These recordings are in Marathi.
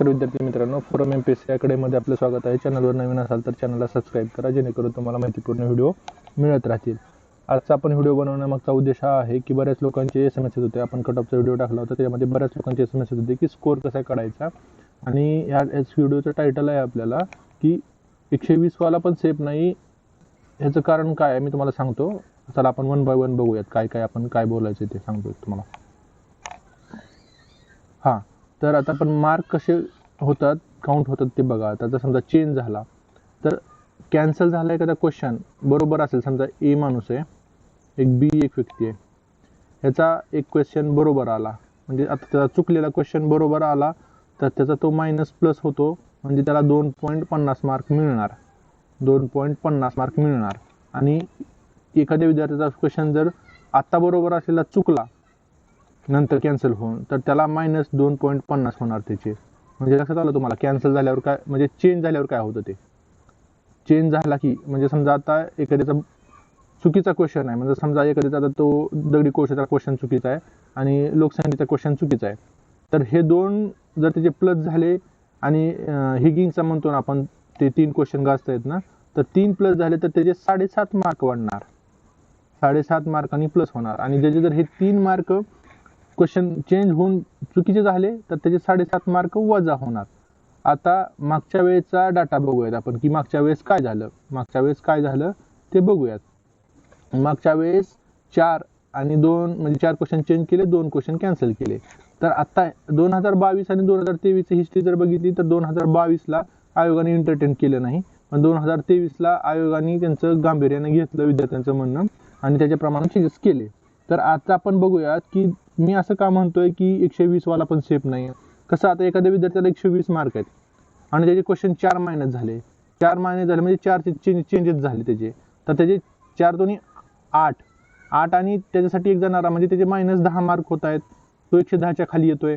नमस्कार विद्यार्थी मित्रांनो forum M P S C अकॅडमीमध्ये आपलं स्वागत आहे. चॅनलवर नवीन असाल तर चॅनलला सबस्क्राईब करा जेणेकरून तुम्हाला माहितीपूर्ण व्हिडिओ मिळत राहतील. आजचा आपण व्हिडिओ बनवण्यामागचा उद्देश हा आहे की बऱ्याच लोकांचे एस एम एस होते. आपण कटअपचा व्हिडिओ टाकला होता. त्याच्यामध्ये बऱ्याच लोकांचे एस एम एस होते की स्कोअर कसा काढायचा. आणि ह्या व्हिडिओचं टायटल आहे आपल्याला की एकशे वीसवाला पण सेफ नाही. ह्याचं कारण काय आहे मी तुम्हाला सांगतो. चला आपण वन बाय वन बघूयात काय काय आपण काय बोलायचं ते सांगतो तुम्हाला. हां. तर आता आपण मार्क कसे होतात काउंट होतात ते बघा. आता जर समजा चेंज झाला तर कॅन्सल झाला एखादा क्वेश्चन बरोबर असेल. समजा ए माणूस आहे एक बी एक व्यक्ती आहे. ह्याचा एक क्वेश्चन बरोबर आला. म्हणजे आता त्याचा चुकलेला क्वेश्चन बरोबर आला तर त्याचा तो मायनस प्लस होतो. म्हणजे त्याला दोन पॉईंट पन्नास मार्क मिळणार. दोन पॉईंट पन्नास मार्क मिळणार. आणि एखाद्या विद्यार्थ्याचा क्वेश्चन जर आत्ता बरोबर असलेला चुकला नंतर कॅन्सल होऊन. तर त्याला मायनस दोन पॉईंट पन्नास होणार त्याचे. म्हणजे लक्षात आलं तुम्हाला कॅन्सल झाल्यावर काय म्हणजे चेंज झाल्यावर काय होतं ते? चेंज झाला की म्हणजे समजा आता एखाद्याचा चुकीचा क्वेश्चन आहे. म्हणजे समजा एखाद्याचा आता तो दगडी कोशाचा क्वेश्चन चुकीचा आहे आणि लोकसंख्येचा क्वेश्चन चुकीचा आहे. तर हे दोन जर त्याचे प्लस झाले आणि हिगिंगचा म्हणतो ना आपण ते तीन क्वेश्चन गाजता आहेत ना तर तीन प्लस झाले तर त्याचे साडेसात मार्क वाढणार. साडेसात मार्क आणि प्लस होणार. आणि ज्याचे जर हे तीन मार्क क्वेश्चन चेंज होऊन चुकीचे झाले तर त्याचे साडेसात मार्क वजा होणार. आता मागच्या वेळेचा डाटा बघूयात आपण की मागच्या वेळेस काय झालं? मागच्या वेळेस काय झालं? ते बघूयात. मागच्या वेळेस चार आणि दोन म्हणजे चार क्वेश्चन चेंज केले दोन क्वेश्चन कॅन्सल केले. तर आता दोन हजार बावीस आणि दोन हजार तेवीसची हिस्ट्री जर बघितली तर दोन हजार बावीसला आयोगाने एंटरटेन केलं नाही. पण दोन हजार तेवीसला आयोगाने त्यांचं गांभीर्याने घेतलं विद्यार्थ्यांचं म्हणणं आणि त्याच्याप्रमाणे चेंजेस केले. तर आता आपण बघूयात की मी असं का म्हणतोय की एकशे वीसवाला पण सेफ नाही आहे कसं आता एखाद्या विद्यार्थ्याला एकशे वीस मार्क आहेत. आणि त्याचे क्वेश्चन चार महिन्यात झाले. चार महिने झाले म्हणजे चार चेंज चेंजेस झाले त्याचे. तर त्याचे चार दोन्ही आठ. आठ आणि त्याच्यासाठी एक जाणारा म्हणजे त्याचे मायनस दहा मार्क होत आहेत. तो एकशे दहाच्या खाली येतोय.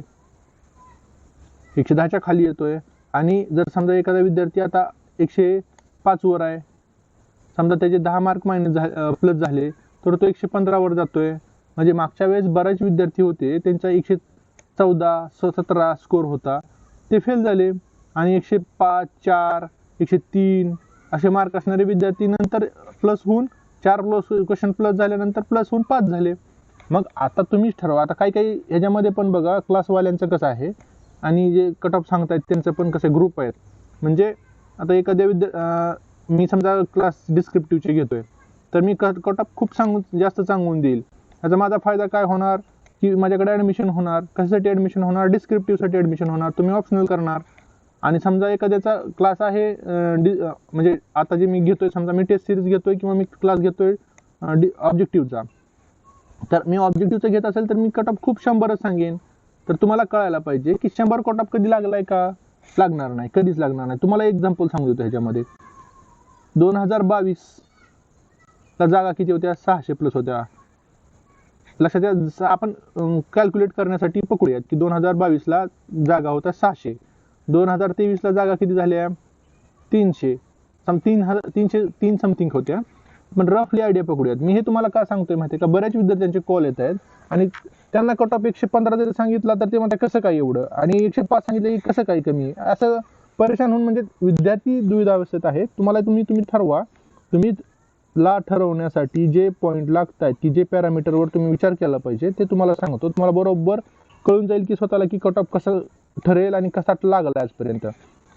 एकशे दहाच्या खाली येतोय. आणि जर समजा एखादा विद्यार्थी आता एकशे पाचवर आहे. समजा त्याचे दहा मार्क मायनस झा प्लस झाले तर तो एकशे पंधरावर जातोय. म्हणजे मागच्या वेळेस बरेच विद्यार्थी होते त्यांचा एकशे चौदा स सतरा स्कोर होता. ते फेल झाले आणि एकशे पाच चार एकशे तीन असे मार्क असणारे विद्यार्थी नंतर प्लस होऊन चार प्लस क्वेश्चन प्लस झाल्यानंतर प्लस होऊन पाच झाले. मग आता तुम्हीच ठरवा. आता काही काही ह्याच्यामध्ये पण बघा क्लासवाल्यांचं कसं आहे आणि जे कट ऑफ सांगतायत त्यांचं पण कसं ग्रुप आहेत. म्हणजे आता एखाद्या विद्या मी समजा क्लास डिस्क्रिप्टिव्हचे घेतोय तर मी कट कट ऑफ खूप सांगून जास्त सांगून देईल. याचा माझा फायदा काय होणार? की माझ्याकडे ॲडमिशन होणार. कशासाठी ॲडमिशन होणार? डिस्क्रिप्टिव्हसाठी ॲडमिशन होणार. तुम्ही ऑप्शनल करणार. आणि समजा एखाद्याचा क्लास आहे डि म्हणजे आता जे मी घेतोय समजा मी टेस्ट सिरीज घेतोय किंवा मी क्लास घेतोय डि ऑब्जेक्टिव्हचा तर मी ऑब्जेक्टिव्हचा घेत असेल तर मी कट ऑफ खूप शंभरच सांगेन. तर तुम्हाला कळायला पाहिजे की शंभर कट ऑफ कधी लागलाय का? लागणार नाही. कधीच लागणार नाही. तुम्हाला एक्झाम्पल सांगू देतो ह्याच्यामध्ये. दोन हजार बावीसला जागा किती होत्या? सहाशे प्लस होत्या. लक्षात घ्या आपण कॅल्क्युलेट करण्यासाठी पकडूयात की दोन हजार बावीसला जागा होता सहाशे. दोन हजार तेवीसला जागा किती झाल्या तीनशे. सम तीन हजार तीनशे तीन समथिंग होत्या. पण रफली आयडिया पकडूयात. मी हे तुम्हाला का सांगतोय माहिती आहे का? बऱ्याच विद्यार्थ्यांचे कॉल येत आहेत आणि त्यांना कट ऑफ एकशे पंधरा जरी सांगितला तर ते म्हणतात कसं काय एवढं? आणि एकशे पाच सांगितलं की कसं काय कमी असं परेशान होऊन म्हणजे विद्यार्थी दुविधावस्थेत आहेत. तुम्हाला तुम्ही तुम्ही ठरवा. तुम्ही ला ठरवण्यासाठी जे पॉईंट लागत आहेत की जे पॅरामीटरवर तुम्ही विचार केला पाहिजे ते तुम्हाला सांगतो. तुम्हाला बरोबर कळून जाईल की स्वतःला की कट ऑफ कसं ठरेल आणि कसा लागला आजपर्यंत.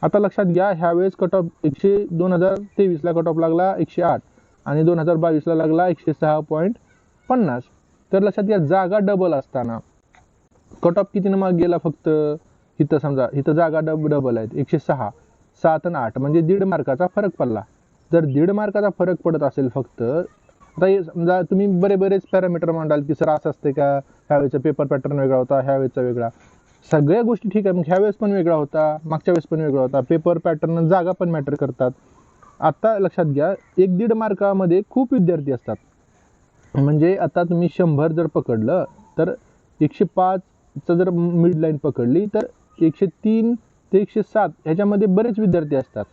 आता लक्षात घ्या ह्यावेळेस कट ऑफ एकशे दोन हजार तेवीसला कट ऑफ लागला एकशे आठ आणि दोन हजार बावीसला लागला एकशे सहा पॉईंट पन्नास. तर लक्षात घ्या जागा डबल असताना. कट ऑफ कितीनं माग गेला फक्त? इथं समजा इथं जागा डब डबल आहेत. एकशे सहा सात आणि आठ. म्हणजे दीड मार्काचा फरक पडला. जर दीड मार्काचा फरक पडत असेल फक्त आता हे समजा तुम्ही बरे बरेच पॅरामीटर मांडाल की सर असं असते का ह्यावेळेचा पेपर पॅटर्न वेगळा होता ह्यावेळेचा वेगळा. सगळ्या गोष्टी ठीक आहे मग ह्यावेळेस पण वेगळा होता मागच्या वेळेस पण वेगळा होता पेपर पॅटर्न जागा पण मॅटर करतात. आत्ता लक्षात घ्या एक दीड मार्कामध्ये खूप विद्यार्थी असतात. म्हणजे आता तुम्ही शंभर जर पकडलं तर एकशे पाचचं जर मिडलाईन पकडली तर एकशे तीन ते एकशे सात ह्याच्यामध्ये बरेच विद्यार्थी असतात.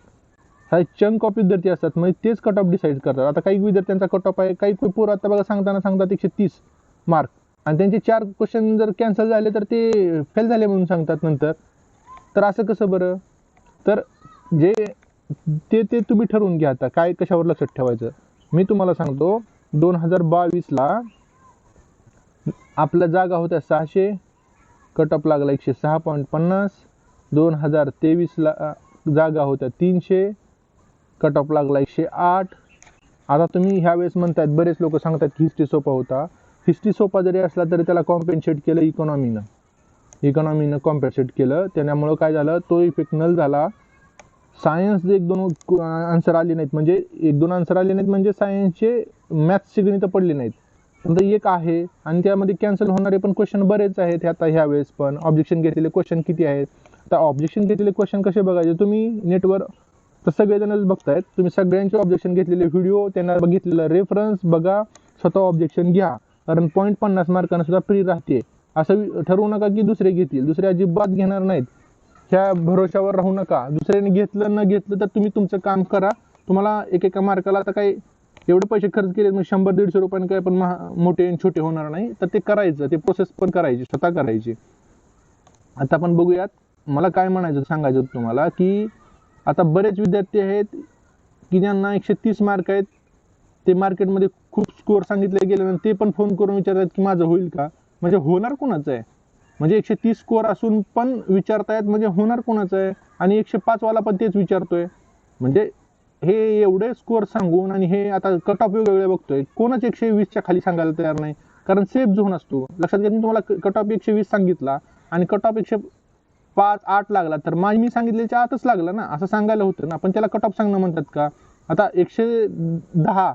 काही चंक ऑफ विद्यार्थी असतात. म्हणजे तेच कट ऑफ डिसाईड करतात. आता काही विद्यार्थ्यांचा कट ऑफ आहे काही पोरं आता बघा सांगताना सांगतात एकशे तीस मार्क आणि त्यांचे चार क्वेश्चन जर कॅन्सल झाले तर ते फेल झाले म्हणून सांगतात नंतर. तर असं कसं बरं? तर जे ते ते तुम्ही ठरवून घ्या आता. काय कशावर लक्षात ठेवायचं? मी तुम्हाला सांगतो दोन हजार बावीसला आपल्या जागा होत्या सहाशे कट ऑफ लागला एकशे सहा पॉईंट पन्नास. दोन हजार तेवीसला जागा होत्या तीनशे. कट ऑफ लागला एकशे आठ. आता तुम्ही ह्या वेळेस म्हणतायत बरेच लोक सांगतात की हिस्ट्री सोपा होता. हिस्ट्री सोपा जरी असला तरी त्याला कॉम्पेन्सेट केलं इकॉनॉमीनं इकॉनॉमीनं कॉम्पेन्सेट केलं. त्याच्यामुळं काय झालं? तो इफेक्ट नल झाला. सायन्स एक दोन आन्सर आले नाहीत. म्हणजे एक दोन आन्सर आले नाहीत म्हणजे सायन्सचे मॅथ्सचे गणितं पडले नाहीत. समजा एक आहे आणि त्यामध्ये कॅन्सल होणारे पण क्वेश्चन बरेच आहेत आता ह्या वेळेस पण. ऑब्जेक्शन घेतलेले क्वेश्चन किती आहेत? आता ऑब्जेक्शन घेतलेले क्वेश्चन कसे बघायचे? तुम्ही नेटवर तर सगळेजणच बघतायत. तुम्ही सगळ्यांचे ऑब्जेक्शन घेतलेले व्हिडिओ त्यांना बघितलेला रेफरन्स बघा स्वतः ऑब्जेक्शन घ्या. कारण पॉईंट पन्नास मार्कांना सुद्धा फ्री राहते. असं ठरवू नका की दुसरे घेतील. दुसरे अजिबात घेणार नाहीत. ह्या भरोशावर राहू नका. दुसऱ्याने घेतलं न घेतलं तर तुम्ही तुमचं काम करा. तुम्हाला एक एका मार्काला आता काही एवढे पैसे खर्च केले मग म्हणजे शंभर दीडशे रुपयाने काय पण महा मोठे आणि छोटे होणार नाही. तर ते करायचं. ते प्रोसेस पण करायची. स्वतः करायची. आता आपण बघूयात. मला काय म्हणायचं सांगायचं होतं तुम्हाला की आता बरेच विद्यार्थी आहेत की ज्यांना एकशे तीस मार्क आहेत ते मार्केटमध्ये खूप स्कोअर सांगितले गेले आणि ते पण फोन करून विचारतात की माझं होईल का? म्हणजे होणार कोणाचं आहे? म्हणजे एकशे तीस स्कोअर असून पण विचारतायत म्हणजे होणार कोणाचं आहे? आणि एकशे पाचवाला पण तेच विचारतोय. म्हणजे हे एवढे स्कोअर सांगून आणि हे आता कट ऑफ वेगवेगळे बघतोय. कोणाच एकशे वीसच्या खाली सांगायला तयार नाही. कारण सेफ झोन असतो. लक्षात घ्या मी तुम्हाला कट ऑफ एकशे वीस सांगितला आणि कट ऑफ एकशे पाच आठ लागला तर माझी मी सांगितल्याच्या आतच लागला ना. असं सांगायला होतं ना. पण त्याला कट ऑफ सांगणं म्हणतात का? आता एकशे दहा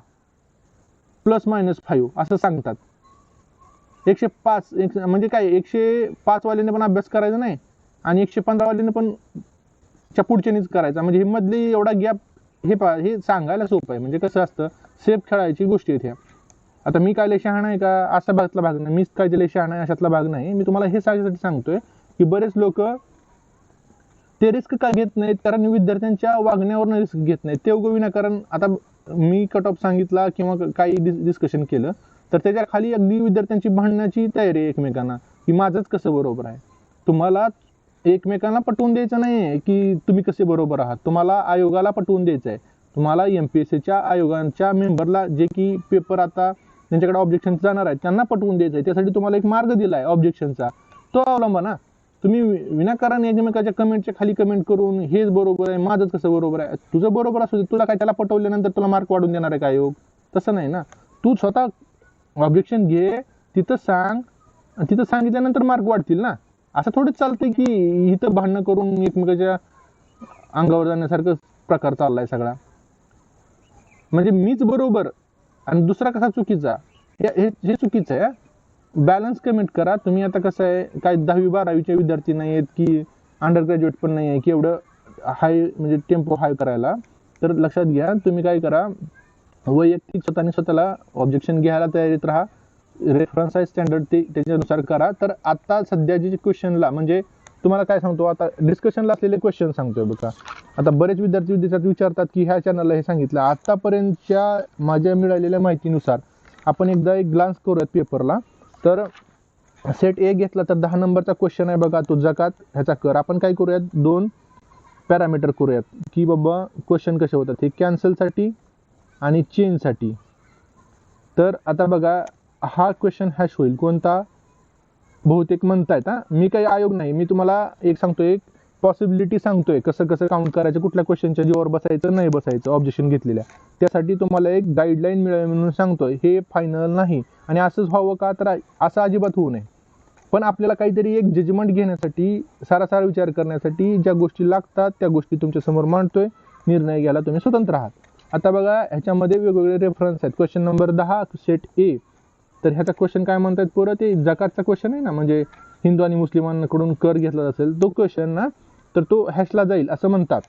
प्लस मायनस फाईव्ह असं सांगतात. एकशे पाच एक म्हणजे काय एकशे पाचवाल्याने पण अभ्यास करायचा नाही. आणि एकशे पंधरावाल्याने पण च्या पुढच्यानीच करायचा. म्हणजे ही मधली एवढा गॅप हे पा हे सांगायला सोपं आहे. म्हणजे कसं असतं सेफ खेळायची गोष्टी आहेत ह्या आता मी काय लय शहाणा आहे का? असा भागातला भाग नाही. मीच काय दिले शहाणा आहे अशातला भाग नाही. मी तुम्हाला हे सांगण्यासाठी सांगतोय की बरेच लोक ते रिस्क का घेत नाहीत? कारण विद्यार्थ्यांच्या वागण्यावरनं रिस्क घेत नाहीत. ते उगं विनाकारण आता मी कट ऑफ सांगितला किंवा काही डिस्कशन केलं तर त्याच्याखाली अगदी विद्यार्थ्यांची भांडण्याची तयारी आहे एकमेकांना की माझंच कसं बरोबर आहे. तुम्हाला एकमेकांना पटवून द्यायचं नाही आहे की तुम्ही कसे बरोबर आहात. तुम्हाला आयोगाला पटवून द्यायचं आहे तुम्हाला एम पी एस सीच्या आयोगांच्या मेंबरला जे की पेपर आता त्यांच्याकडे ऑब्जेक्शन जाणार आहेत त्यांना पटवून द्यायचं आहे त्यासाठी तुम्हाला एक मार्ग दिला आहे ऑब्जेक्शनचा तो अवलंबा ना तुम्ही विनाकारण एकमेकाच्या कमेंटच्या खाली कमेंट करून हेच बरोबर आहे माझंच कसं बरोबर आहे? तुझं बरोबर असू दे तुला काय त्याला पटवल्यानंतर तुला मार्क वाढून देणार आहे का योग हो? तसं नाही ना. तू स्वतः ऑब्जेक्शन घे तिथं सांग तिथं सांगितल्यानंतर मार्क वाढतील ना. असं थोडंच चालतंय की इथं भांडणं करून एकमेकाच्या अंगावर जाण्यासारखं प्रकार चाललाय सगळा. म्हणजे मीच बरोबर आणि दुसरा कसा चुकीचा? हे हे हे चुकीचं आहे बॅलन्स कमेंट करा. तुम्ही आता कसं आहे काय दहावी बारावीचे विद्यार्थी नाही आहेत की अंडर ग्रॅज्युएट पण नाही आहे की एवढं हाय म्हणजे टेम्पो हाय करायला तर लक्षात घ्या. तुम्ही काय करा वैयक्तिक स्वतःने स्वतःला ऑब्जेक्शन घ्यायला तयारीत राहा. रेफरन्स आहे स्टँडर्ड ते त्याच्यानुसार करा. तर आता जे क्वेश्चनला म्हणजे तुम्हाला काय सांगतो आता डिस्कशनला असलेले क्वेश्चन सांगतोय बघा. आता बरेच विद्यार्थी त्याच्यात विचारतात की ह्या चॅनलला हे सांगितलं. आतापर्यंतच्या माझ्या मिळालेल्या माहितीनुसार आपण एकदा एक ग्लान्स करूयात पेपरला तर सेट ए घेतला तर दहा नंबरचा क्वेश्चन आहे बघा तो जकात. ह्याचा कर. आपण काय करूयात? दोन पॅरामीटर करूयात. की बाबा क्वेश्चन कसे होतात? हे कॅन्सलसाठी आणि चेंजसाठी तर आता बघा हा क्वेश्चन हॅश होईल. कोणता? बहुतेक म्हणतायत हा. मी काही आयोग नाही. मी तुम्हाला एक सांगतो एक पॉसिबिलिटी सांगतोय कसं कसं काउंट करायचं कुठल्या क्वेश्चनच्या जीवावर बसायचं नाही बसायचं ऑब्जेक्शन घेतलेल्या. त्यासाठी तुम्हाला एक गाईडलाईन मिळावी म्हणून सांगतोय हे फायनल नाही. आणि असंच व्हावं का तर असं अजिबात होऊ नये. पण आपल्याला काहीतरी एक जजमेंट घेण्यासाठी सारासार विचार करण्यासाठी ज्या गोष्टी लागतात त्या गोष्टी तुमच्यासमोर मांडतोय निर्णय घ्यायला तुम्ही स्वतंत्र आहात. आता बघा ह्याच्यामध्ये वेगवेगळे रेफरन्स आहेत. क्वेश्चन नंबर दहा सेट ए तर ह्याचा क्वेश्चन काय म्हणतात पोरं? ते जकातचा क्वेश्चन आहे ना म्हणजे हिंदू आणि मुस्लिमांकडून कर घेतला असेल तो क्वेश्चन ना तर तो हॅशला जाईल असं म्हणतात.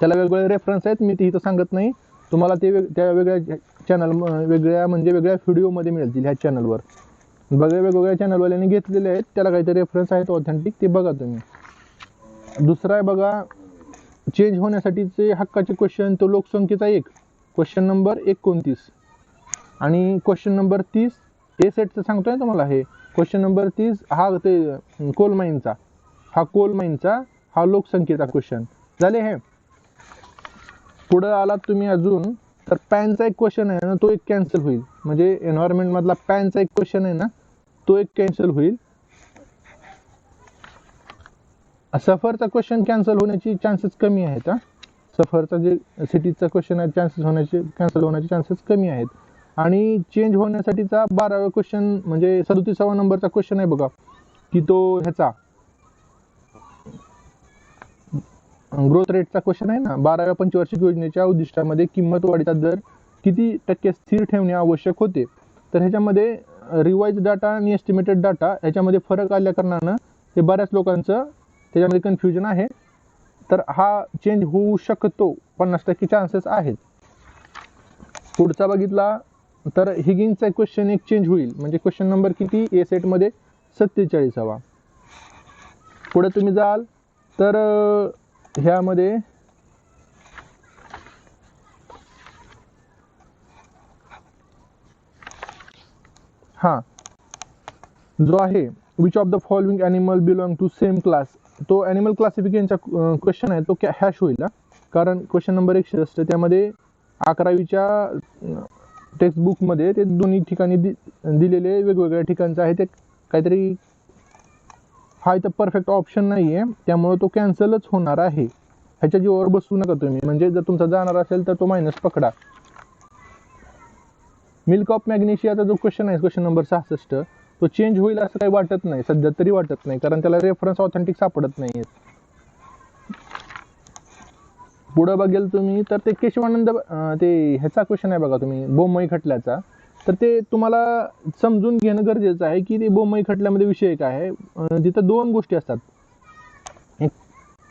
त्याला वेगवेगळे रेफरन्स आहेत मी ते इथं सांगत नाही. तुम्हाला ते वेग त्या वेगळ्या चॅनल वेगळ्या म्हणजे वेगळ्या व्हिडिओमध्ये मिळतील ह्या चॅनलवर बघा वेगवेगळ्या चॅनलवाल्यांनी घेतलेले आहेत त्याला काहीतरी रेफरन्स आहेत ऑथेंटिक ते बघा तुम्ही. दुसरा आहे बघा चेंज होण्यासाठीचे हक्काचे क्वेश्चन तो लोकसंख्येचा एक. क्वेश्चन नंबर एकोणतीस. आणि क्वेश्चन नंबर तीस ए सेटचं सांगतोय आहे तुम्हाला हे. क्वेश्चन नंबर तीस हा ते कोल माईनचा हा कोल माईनचा हा लोकसंख्येचा क्वेश्चन झाले हे. पुढं आलात तुम्ही अजून. तर पॅनचा एक क्वेश्चन आहे ना तो एक कॅन्सल होईल. म्हणजे एन्व्हायरमेंटमधला पॅनचा एक क्वेश्चन आहे ना तो एक कॅन्सल होईल. सफरचा क्वेश्चन कॅन्सल होण्याची चान्सेस कमी आहेत हा. सफरचा जे सिटीजचा क्वेश्चन आहे चान्सेस होण्याचे कॅन्सल होण्याचे चान्सेस कमी आहेत. आणि चेंज होण्यासाठीचा बारावा क्वेश्चन म्हणजे सदोतीसावा नंबरचा क्वेश्चन आहे बघा. की तो ह्याचा ग्रोथ रेटचा क्वेश्चन आहे ना बाराव्या पंचवार्षिक योजनेच्या उद्दिष्टामध्ये किंमत वाढीचा दर किती टक्के स्थिर ठेवणे आवश्यक होते? तर ह्याच्यामध्ये रिवाईज डाटा आणि एस्टिमेटेड डाटा ह्याच्यामध्ये फरक आल्या कारणानं हे बऱ्याच लोकांचं त्याच्यामध्ये कन्फ्युजन आहे. तर हा चेंज होऊ शकतो पन्नास टक्के चान्सेस आहेत. पुढचा बघितला तर हिगिंगचा क्वेश्चन एक चेंज होईल. म्हणजे क्वेश्चन नंबर किती? ए सेटमध्ये सत्तेचाळीसावा. पुढे तुम्ही जाल तर ह्यामध्ये हां. जो आहे which of the following animal belong to same class तो ॲनिमल क्लासिफिकेशनचा क्वेश्चन आहे तो हॅश होईल कारण क्वेश्चन नंबर एकशे असतं त्यामध्ये अकरावीच्या टेक्स्टबुकमध्ये ते दोन्ही ठिकाणी दि दिलेले वेगवेगळ्या ठिकाणचं आहे ते काहीतरी हा इथं परफेक्ट ऑप्शन नाही आहे त्यामुळे तो कॅन्सलच होणार आहे. ह्याच्या जीवावर बसू नका तुम्ही. म्हणजे जर तुमचा जाणार असेल तर तो मायनस पकडा. मिल्क ऑफ मॅग्नेशियाचा जो क्वेश्चन आहे क्वेश्चन नंबर सहासष्ट तो चेंज होईल असं काही वाटत नाही. सध्या तरी वाटत नाही. कारण त्याला रेफरन्स ऑथेंटिक सापडत नाही पुढं बघेल तुम्ही. तर ते केशवानंद ते ह्याचा क्वेश्चन आहे बघा तुम्ही. बोमई खटल्याचा. तर ते तुम्हाला समजून घेणं गरजेचं आहे की ते बोमई खटल्यामध्ये विषय काय आहे. तिथं दोन गोष्टी असतात. एक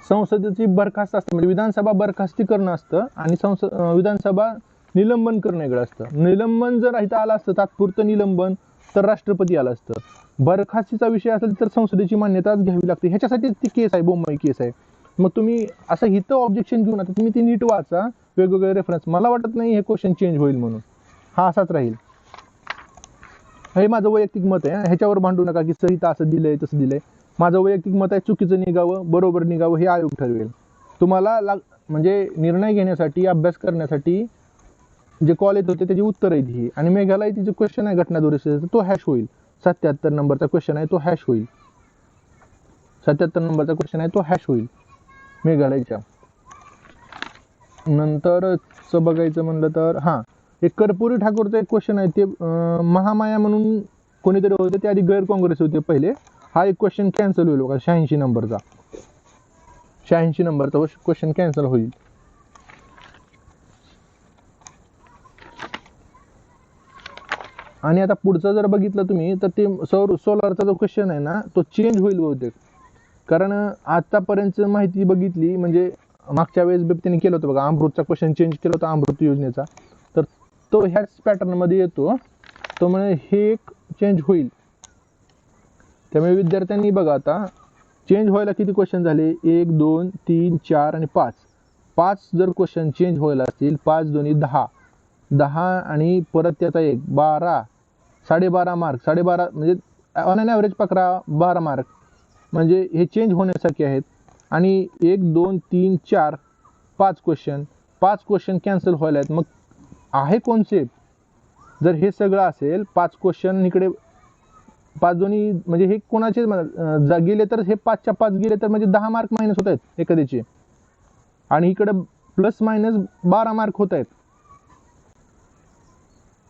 संसदेची बरखास्त असते म्हणजे विधानसभा बरखास्ती करणं असतं आणि संसद विधानसभा निलंबन करणं वेगळं असतं. निलंबन जर इथं आलं असतं तात्पुरतं निलंबन तर राष्ट्रपती आलं असतं. बरखास्तीचा विषय असेल तर संसदेची मान्यताच घ्यावी लागते. ह्याच्यासाठी ती केस आहे बोंबई केस आहे. मग तुम्ही असं हिथं ऑब्जेक्शन घेऊन आता तुम्ही ते नीट वाचा वेगवेगळे रेफरन्स मला वाटत नाही हे क्वेश्चन चेंज होईल म्हणून. हा असाच राहील. हे माझं वैयक्तिक मत आहे. ह्याच्यावर भांडू नका की संहिता असं दिलंय तसं दिलंय. माझं वैयक्तिक मत आहे चुकीचं निघावं बरोबर निघावं हे आयोग ठरवेल. तुम्हाला लाग म्हणजे निर्णय घेण्यासाठी अभ्यास करण्यासाठी जे कॉलेज होते त्याची उत्तरं आहेत ही आणि मेघालय जे क्वेश्चन आहे घटना दुरुस्तीचा तो हॅश होईल. सत्याहत्तर नंबरचा क्वेश्चन आहे तो हॅश होईल. सत्याहत्तर नंबरचा क्वेश्चन आहे तो हॅश होईल. मेघालयच्या. नंतरच बघायचं म्हणलं तर हां. एक कर्पुरी ठाकूरचा एक क्वेश्चन आहे. ते महामाया म्हणून कोणीतरी होते ते आधी गैर काँग्रेस होते पहिले. हा एक क्वेश्चन कॅन्सल होईल बघा शहाऐंशी नंबरचा. शहाऐंशी नंबरचा क्वेश्चन कॅन्सल होईल. आणि आता पुढचं जर बघितलं तुम्ही तर ते सौर सोलारचा जो क्वेश्चन आहे ना तो चेंज होईल बहुतेक. कारण आतापर्यंत माहिती बघितली म्हणजे मागच्या वेळेस त्यांनी केलं होतं बघा अमृतचा क्वेश्चन चेंज केला होता अमृत योजनेचा. तो ह्याच पॅटर्नमध्ये येतो. तो म्हणजे हे एक चेंज होईल. त्यामुळे विद्यार्थ्यांनी बघा आता चेंज व्हायला किती क्वेश्चन झाले? एक दोन तीन चार आणि पाच. पाच जर क्वेश्चन चेंज व्हायला असतील पाच दोन्ही दहा. दहा आणि परत त्याचा एक बारा. साडेबारा मार्क साडेबारा म्हणजे ऑन अन ॲव्हरेज पकरा बारा मार्क म्हणजे हे चेंज होण्यासारखे आहेत. आणि एक दोन तीन चार पाच क्वेश्चन पाच क्वेश्चन कॅन्सल व्हायला आहेत. मग आहे कॉन्सेप्ट जर हे सगळं असेल पाच क्वेश्चन इकडे पाच दोन्ही म्हणजे हे कोणाचे जा गेले तर हे पाचच्या पाच गेले तर म्हणजे दहा मार्क मायनस होत आहेत एखाद्याचे. आणि इकडे प्लस मायनस बारा मार्क होत आहेत.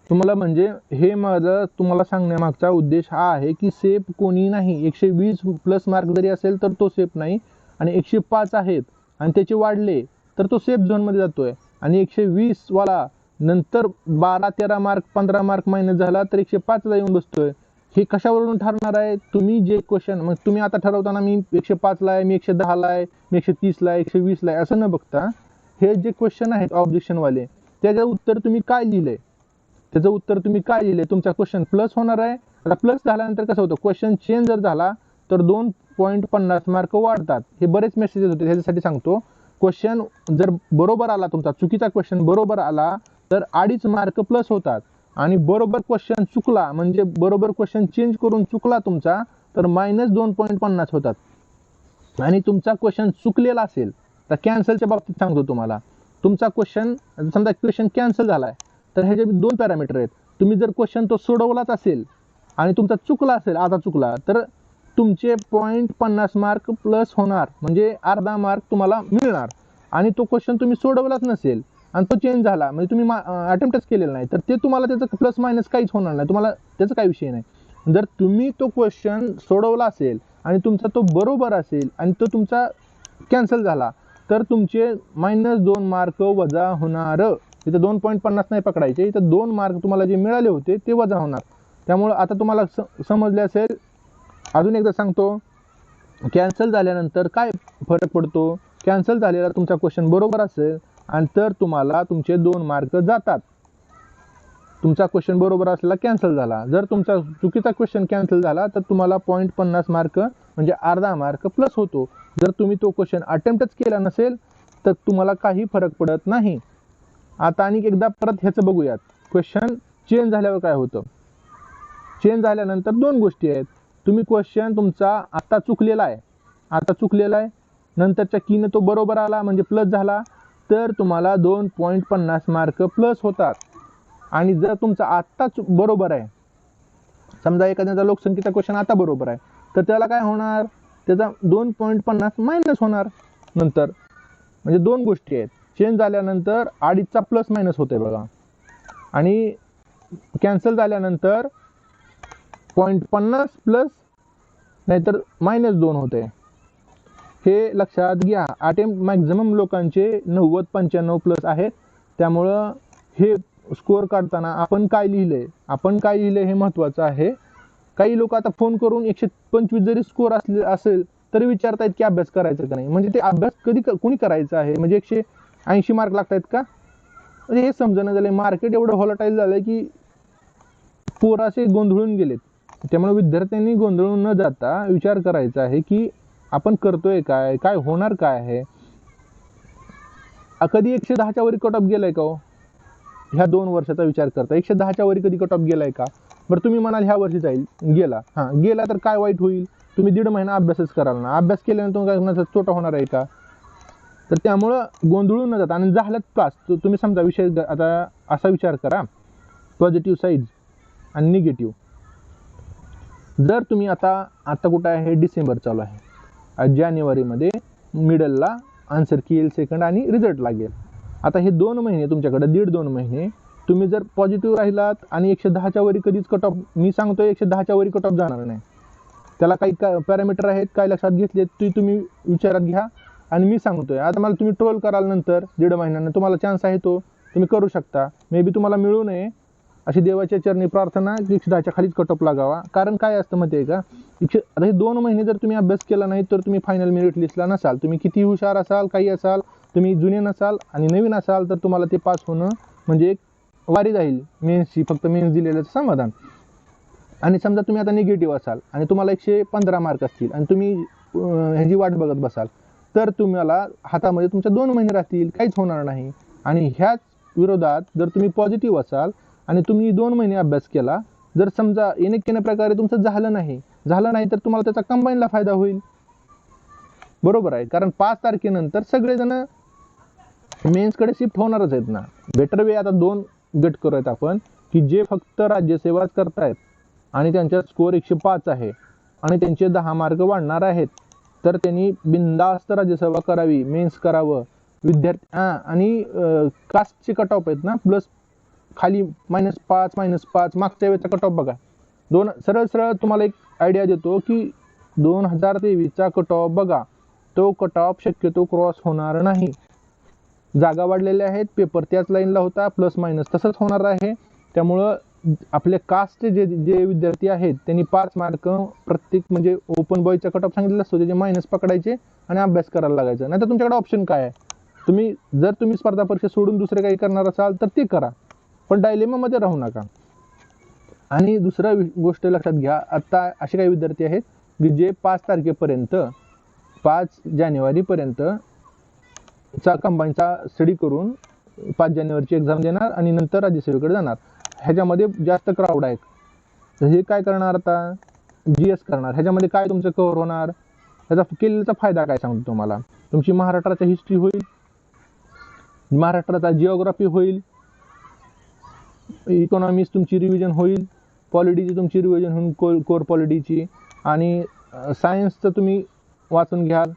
तुम्हाला म्हणजे हे माझं तुम्हाला सांगण्यामागचा उद्देश हा आहे की सेफ कोणी नाही. एकशे वीस प्लस मार्क जरी असेल तर तो सेफ नाही. आणि एकशे पाच आहेत आणि त्याचे वाढले तर तो सेफ झोनमध्ये जातोय. आणि एकशे वीसवाला नंतर बारा तेरा मार्क पंधरा मार्क मायनस झाला तर एकशे पाचला येऊन बसतोय. हे कशावरून ठरणार आहे? तुम्ही जे क्वेश्चन मग तुम्ही आता ठरवताना मी एकशे पाचला आहे मी एकशे दहाला आहे मी एकशे तीसला आहे एकशे वीसला आहे असं न बघता हे जे क्वेश्चन आहेत ऑब्जेक्शनवाले त्याचं उत्तर तुम्ही काय लिहिलंय त्याचं उत्तर तुम्ही काय लिहिलंय तुमचा क्वेश्चन प्लस होणार आहे. आता प्लस झाल्यानंतर कसं होतं? क्वेश्चन चेंज जर झाला तर दोन पॉईंट पन्नास मार्क वाढतात. हे बरेच मेसेजेस होते त्याच्यासाठी सांगतो. क्वेश्चन जर बरोबर आला तुमचा चुकीचा क्वेश्चन बरोबर आला तर अडीच मार्क प्लस होतात. आणि बरोबर क्वेश्चन चुकला म्हणजे बरोबर क्वेश्चन चेंज करून चुकला तुमचा तर मायनस दोन पॉईंट पन्नास होतात. आणि तुमचा क्वेश्चन चुकलेला असेल तर कॅन्सलच्या बाबतीत सांगतो तुम्हाला. तुमचा क्वेश्चन समजा क्वेश्चन कॅन्सल झाला आहे तर ह्याचे दोन पॅरामीटर आहेत. तुम्ही जर क्वेश्चन तो सोडवलाच असेल आणि तुमचा चुकला असेल आता चुकला तर तुमचे पॉईंट पन्नास मार्क प्लस होणार. म्हणजे अर्धा मार्क तुम्हाला मिळणार. आणि तो क्वेश्चन तुम्ही सोडवलाच नसेल आणि तो चेंज झाला. म्हणजे तुम्ही अटेम्प्टच केलेला नाही. तर ते तुम्हाला त्याचं प्लस मायनस काहीच होणार नाही. तुम्हाला त्याचा काही विषय नाही. जर तुम्ही तो क्वेश्चन सोडवला असेल आणि तुमचा तो बरोबर असेल आणि तो तुमचा कॅन्सल झाला तर तुमचे मायनस दोन मार्क वजा होणार. इथं दोन पॉईंट पन्नास नाही पकडायचे. इथं दोन मार्क तुम्हाला जे मिळाले होते ते वजा होणार. त्यामुळं आता तुम्हाला स समजले असेल. अजून एकदा सांगतो. कॅन्सल झाल्यानंतर काय फरक पडतो? कॅन्सल झालेला तुमचा क्वेश्चन बरोबर असेल. आणि तर तुम्हाला तुमचे दोन मार्क जातात. तुमचा क्वेश्चन बरोबर असलेला कॅन्सल झाला. जर तुमचा चुकीचा क्वेश्चन कॅन्सल झाला तर तुम्हाला पॉईंट पन्नास मार्क म्हणजे अर्धा मार्क प्लस होतो. जर तुम्ही तो क्वेश्चन अटेम्प्टच केला नसेल तर तुम्हाला काही फरक पडत नाही. आता आणि एकदा परत ह्याचं बघूयात. क्वेश्चन चेंज झाल्यावर काय होतं? चेंज झाल्यानंतर दोन गोष्टी आहेत. तुम्ही क्वेश्चन तुमचा आत्ता चुकलेला आहे. आता चुकलेला आहे. नंतरच्या कीनं तो बरोबर आला म्हणजे प्लस झाला. तर तुम्हाला दोन पॉईंट पन्नास मार्क प्लस होतात. आणि जर तुमचा आत्ताच बरोबर आहे समजा एखाद्याचा लोकसंख्येचा क्वेश्चन आता बरोबर आहे तर त्याला काय होणार? त्याचा दोन पॉईंट पन्नास मायनस होणार. नंतर म्हणजे दोन गोष्टी आहेत. चेंज झाल्यानंतर अडीचचा प्लस मायनस होते बघा. आणि कॅन्सल झाल्यानंतर पॉईंट पन्नास प्लस नाहीतर मायनस दोन होते हे लक्षात घ्या. अटेम्प्ट मॅक्झिमम लोकांचे नव्वद पंच्याण्णव प्लस आहेत. त्यामुळं हे स्कोअर काढताना आपण काय लिहिलंय? आपण काय लिहिलंय हे महत्त्वाचं आहे. काही लोक आता फोन करून एकशे पंचवीस जरी स्कोअर असले असेल तरी विचारतायत की अभ्यास करायचा का नाही? म्हणजे ते अभ्यास कधी क- कुणी करायचा आहे? म्हणजे एकशे ऐंशी मार्क लागतायत का? म्हणजे हे समजणं झालं मार्केट एवढं व्हॉलटाईल झालं की पोरासे गोंधळून गेलेत. त्यामुळे विद्यार्थ्यांनी गोंधळून न जाता विचार करायचा आहे की आपण करतोय काय? काय होणार काय आहे? कधी एकशे दहाच्या वरी कट ऑफ गेलाय का हो? ह्या दोन वर्षाचा विचार करता. एकशे दहाच्या वरी कधी कट ऑफ गेलाय का? बरं तुम्ही म्हणाल ह्या वर्षी जाईल. गेला. हां गेला तर काय वाईट होईल? तुम्ही दीड महिना अभ्यासच कराल ना. अभ्यास केल्यानंतर तुम्हाला तोटा होणार आहे का? तर त्यामुळं गोंधळून न जाता आणि झालं पास तुम्ही समजा विषय आता असा विचार करा. पॉझिटिव्ह साईड आणि निगेटिव्ह जर तुम्ही आता आता कुठं आहे? डिसेंबर चालू आहे. जानेवारीमध्ये मिडलला आन्सर की येईल सेकंड आणि रिझल्ट लागेल आता हे दोन महिने तुमच्याकडे दीड दोन महिने. तुम्ही जर पॉझिटिव्ह राहिलात आणि एकशे दहाच्या वरी कधीच कट ऑफ मी सांगतोय एकशे दहाच्या वरी कट ऑफ जाणार नाही. त्याला काही का पॅरामीटर आहेत काय लक्षात घेतले ते तुम्ही विचारात घ्या. आणि मी सांगतोय आता मला तुम्ही ट्रोल कराल नंतर दीड महिन्यानं तुम्हाला चान्स आहे तो. तुम्ही करू शकता. मे बी तुम्हाला मिळू नये. अशी देवाच्या चरणी प्रार्थना की एकशे दहाच्या खालीच कटअप लागावा. कारण काय असतं माहिती आहे का? एकशे आता हे दोन महिने जर तुम्ही अभ्यास केला नाही तर तुम्ही फायनल मेरिट लिस्टला नसाल. तुम्ही किती हुशार असाल काही असाल तुम्ही जुने नसाल आणि नवीन असाल तर तुम्हाला ते पास होणं म्हणजे एक वारी जाईल. मेन्सची फक्त मेन्स दिलेलं समाधान. आणि समजा तुम्ही आता निगेटिव्ह असाल आणि तुम्हाला एकशे पंधरा मार्क असतील आणि तुम्ही ह्याची वाट बघत बसाल तर तुम्हाला हातामध्ये तुमच्या दोन महिने राहतील. काहीच होणार नाही. आणि ह्याच विरोधात जर तुम्ही पॉझिटिव्ह असाल आणि तुम्ही दोन महिने अभ्यास केला जर समजा येणे प्रकारे तुमचं झालं नाही झालं नाही तर तुम्हाला त्याचा कंबाईनला फायदा होईल. बरोबर आहे कारण पाच तारखेनंतर सगळेजण मेन्सकडे शिफ्ट होणारच आहेत ना. बेटर वे आता दोन गट करूयात आपण की जे फक्त राज्यसेवाच करतायत आणि त्यांचा स्कोअर एकशे पाच आहे आणि त्यांचे दहा मार्क वाढणार आहेत तर त्यांनी बिंदास्त राज्यसेवा करावी मेन्स करावं. विद्यार्थी हां आणि कास्टचे कट ऑफ आहेत ना प्लस खाली मायनस पाच मायनस पाच मागच्या वेळेचा कट ऑफ बघा. दोन सरळ सरळ तुम्हाला एक आयडिया देतो की दोन हजार तेवीसचा कट ऑफ बघा. तो कट ऑफ शक्यतो क्रॉस होणार नाही. जागा वाढलेल्या आहेत पेपर त्याच लाईनला होता प्लस मायनस तसंच होणार आहे. त्यामुळं आपले कास्टचे जे जे विद्यार्थी आहेत त्यांनी पाच मार्क प्रत्येक म्हणजे ओपन बॉयचा कट ऑफ सांगितलेला असतो त्याचे मायनस पकडायचे आणि अभ्यास करायला लागायचं. नाही तर तुमच्याकडे ऑप्शन काय आहे? तुम्ही जर तुम्ही स्पर्धा परीक्षा सोडून दुसरे काही करणार असाल तर ते करा. पण डायलेमामध्ये राहू नका. आणि दुसरा गोष्ट लक्षात घ्या आत्ता असे काही विद्यार्थी आहेत की जे पाच तारखेपर्यंत पाच जानेवारीपर्यंत चा कंबाईनचा स्टडी करून पाच जानेवारीची एक्झाम देणार आणि नंतर राज्यसेवेकडे जाणार. ह्याच्यामध्ये जास्त क्राऊड आहे तर हे काय करणार आता? जी एस करणार. ह्याच्यामध्ये काय तुमचं कव्हर होणार? ह्याचा केलेला फायदा काय सांगतो तुम्हाला? तुमची महाराष्ट्राचा हिस्ट्री होईल. महाराष्ट्राचा जिओग्राफी होईल. इकॉनॉमिक्स तुमची रिव्हिजन होईल पॉलिटीची तुमची रिव्हिजन होईल को कोर पॉलिटीची आणि सायन्सचं तुम्ही वाचून घ्याल.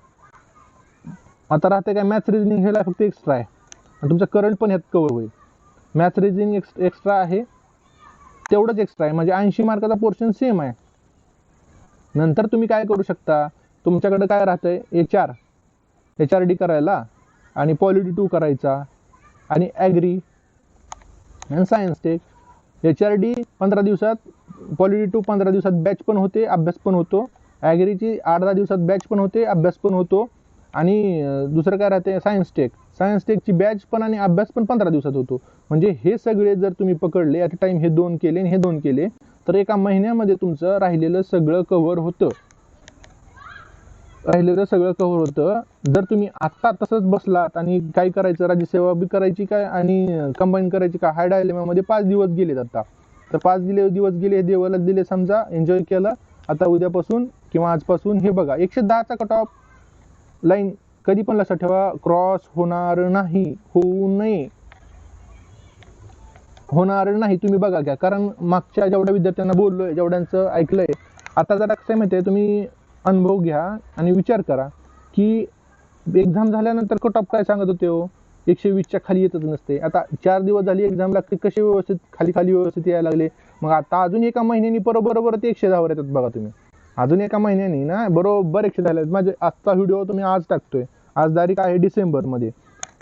आता राहते काय मॅथ्स रिजनिंग ह्याला फक्त एक्स्ट्रा आहे. आणि तुमचं करंट पण ह्यात कवर होईल. मॅथ्स रिजनिंग एक्स एक्स्ट्रा आहे. तेवढंच एक्स्ट्रा आहे. म्हणजे ऐंशी मार्काचा पोर्शन सेम आहे. नंतर तुम्ही काय करू शकता? तुमच्याकडे काय राहतंय? H R H R D करायला आणि पॉलिटी टू करायचा. आणि ॲग्री आणि science tech H R D पंधरा दिवसात पॉलिटी टू पंधरा दिवसात बॅच पण होते अभ्यास पण होतो. ॲग्रीची आठ दहा दिवसात बॅच पण होते अभ्यास पण होतो. आणि दुसरं काय राहते? सायन्स टेक सायन्स टेकची बॅच पण आणि अभ्यास पण पंधरा दिवसात होतो. म्हणजे हे सगळे जर तुम्ही पकडले ॲट अ हे दोन केले आणि हे दोन केले तर एका महिन्यामध्ये तुमचं राहिलेलं सगळं कव्हर होतं. राहिलेलं सगळं कव्हर होतं. जर तुम्ही आत्ता तसंच बसलात आणि काय करायचं? राज्यसेवा बी करायची काय? आणि कंबाईन करायची का? हाय डायलेमामध्ये पाच दिवस गेलेत आता. तर पाच दिले दिवस गेले देवाला दिले समजा एन्जॉय केलं. आता उद्यापासून किंवा आजपासून हे बघा एकशे दहाचा कट ऑफ लाईन कधी पण लक्षात ठेवा. क्रॉस होणार नाही होऊ नये. होणार नाही तुम्ही बघा घ्या. कारण मागच्या जेवढ्या विद्यार्थ्यांना बोललोय जेवढ्यांचं ऐकलंय आता जरा कसं माहिती आहे तुम्ही अनुभव घ्या आणि विचार करा की एक्झाम झाल्यानंतर कट ऑफ काय सांगत होते हो? एकशे वीसच्या खाली येतच नसते. आता चार दिवस झाली एक्झाम लागते कसे व्यवस्थित खाली खाली व्यवस्थित यायला लागले? मग आता अजून एका महिन्यानी बरोबर बरोबर ते एकशे दहावर येतात बघा तुम्ही. अजून एका महिन्यानी ना बरोबर एकशे झाले माझे आजचा व्हिडिओ तुम्ही आज टाकतोय. आज तारीख आहे डिसेंबरमध्ये.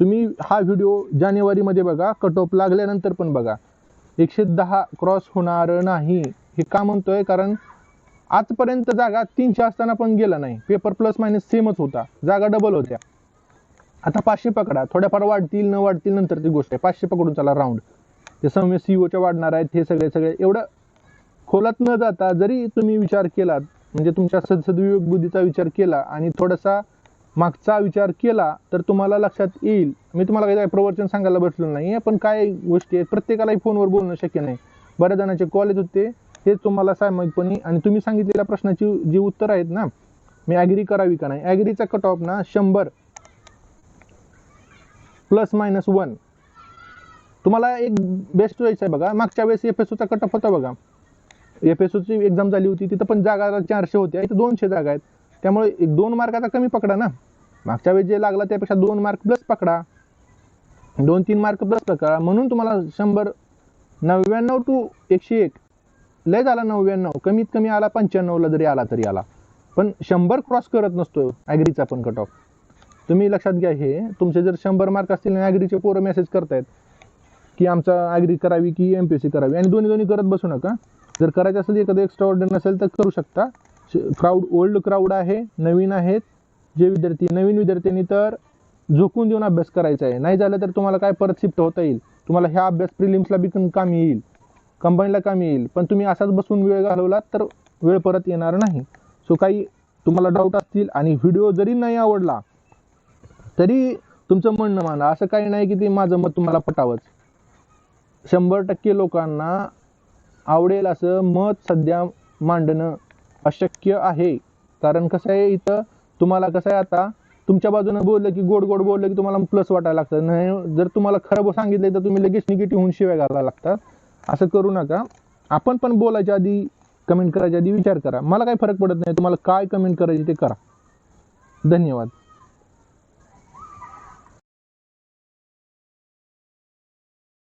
तुम्ही हा व्हिडिओ जानेवारीमध्ये बघा कट ऑफ लागल्यानंतर पण बघा. एकशे दहा क्रॉस होणार नाही. हे का म्हणतोय? कारण आजपर्यंत जागा तीनशे असताना पण गेला नाही. पेपर प्लस मायनस सेमच होता. जागा डबल होत्या. आता पाचशे पकडा. थोड्याफार वाढतील न वाढतील नंतरची गोष्ट आहे. पाचशे पकडून चला राऊंड ते सौम्य सीओच्या वाढणार आहेत हे सगळे सगळे. एवढं खोलात न जाता जरी तुम्ही विचार केलात म्हणजे तुमच्या सद बुद्धीचा विचार केला आणि थोडासा मागचा विचार केला तर तुम्हाला लक्षात येईल. मी तुम्हाला काही प्रवचन सांगायला बसलो नाही पण काय गोष्टी आहेत? प्रत्येकालाही फोनवर बोलणं शक्य नाही. बऱ्याच जणांचे कॉलेज होते. हे तुम्हाला सामायिकपणे आणि तुम्ही सांगितलेल्या प्रश्नाची जी उत्तर आहेत ना मी ॲग्री करावी का नाही? ॲग्रीचा कट ऑफ ना शंभर प्लस मायनस वन तुम्हाला एक बेस्ट चॉईस आहे बघा. मागच्या वेळेस एफ एस ओचा कट ऑफ होता बघा. एफ एस ओची एक्झाम झाली होती तिथं पण जागा चारशे होत्या. इथं दोनशे जागा आहेत. त्यामुळे एक दोन मार्काचा कमी पकडा ना. मागच्या वेळेस जे लागला त्यापेक्षा दोन मार्क प्लस पकडा. दोन तीन मार्क प्लस पकडा. म्हणून तुम्हाला शंभर नव्याण्णव टू एकशे एक. लय झाला नव्याण्णव कमीत कमी आला पंच्याण्णवला जरी आला तरी आला. पण शंभर क्रॉस करत नसतो ॲग्रीचा पण कट ऑफ तुम्ही लक्षात घ्या हे तुमचे जर शंभर मार्क असतील आणि ॲग्रीचे पोरं मेसेज करतायत की आमचा ॲग्री करावी की एम पी एस सी करावी आणि दोन्ही दोन्ही करत बसू नका. जर करायचं असेल एखादं एक्स्ट्रा ऑर्डर नसेल तर करू शकता. क्राऊड ओल्ड क्राऊड आहे नवीन आहेत. जे विद्यार्थी नवीन विद्यार्थ्यांनी तर झोकून देऊन अभ्यास करायचा आहे. नाही झालं तर तुम्हाला काय परत शिफ्ट होता येईल? तुम्हाला ह्या अभ्यास प्रिलिम्सला बी काम कामी येईल. कंबाईनला कामी येईल. पण तुम्ही असाच बसून वेळ घालवलात तर वेळ परत येणार नाही. सो काही तुम्हाला डाऊट असतील आणि व्हिडिओ जरी नाही आवडला तरी तुमचं म्हणणं माना असं काही नाही की ते माझं मत तुम्हाला पटावंच. शंभर टक्के लोकांना आवडेल असं मत सध्या मांडणं अशक्य आहे. कारण कसं आहे इथं तुम्हाला कसं आहे आता तुमच्या बाजूनं बोललं की गोड गोड बोललं की तुम्हाला प्लस वाटायला लागतं. नाही जर तुम्हाला खरं सांगितलं तर तुम्ही लगेच निगेटिव्ह होऊन शिवाय घालायला लागतात असं करू नका. आपण पण बोलायच्या आधी कमेंट करायच्या आधी विचार करा. मला काही फरक पडत नाही. तुम्हाला काय कमेंट करायची ते करा. धन्यवाद.